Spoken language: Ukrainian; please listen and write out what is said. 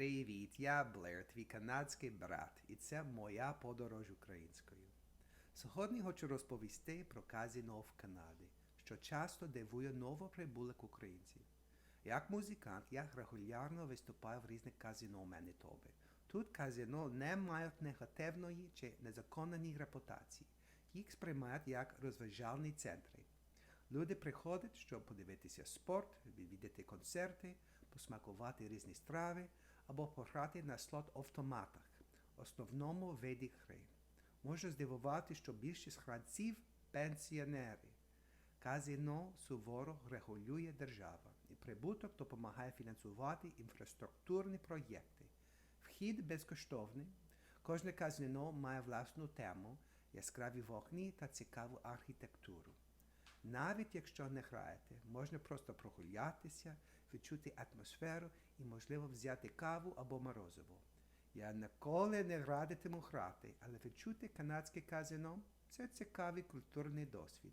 Привіт, я Блер, твій канадський брат, і це моя подорож українською. Сьогодні хочу розповісти про казино в Канаді, що часто дивує новоприбулих українців. Як музикант я регулярно виступаю в різних казино Манітоби. Тут казино не мають негативної чи незаконної репутації. Їх сприймають як розважальні центри. Люди приходять, щоб подивитися спорт, відвідати концерти, посмакувати різні страви або пограти на слот автоматах, основному виді гри. Може здивувати, що більшість гравців пенсіонери. Казино суворо регулює держава, і прибуток допомагає фінансувати інфраструктурні проєкти. Вхід безкоштовний. Кожне казино має власну тему, яскраві вогні та цікаву архітектуру. Навіть якщо не граєте, можна просто прогулятися, відчути атмосферу і, можливо, взяти каву або морозиво. Я ніколи не радитиму грати, але відчути канадське казино це цікавий культурний досвід.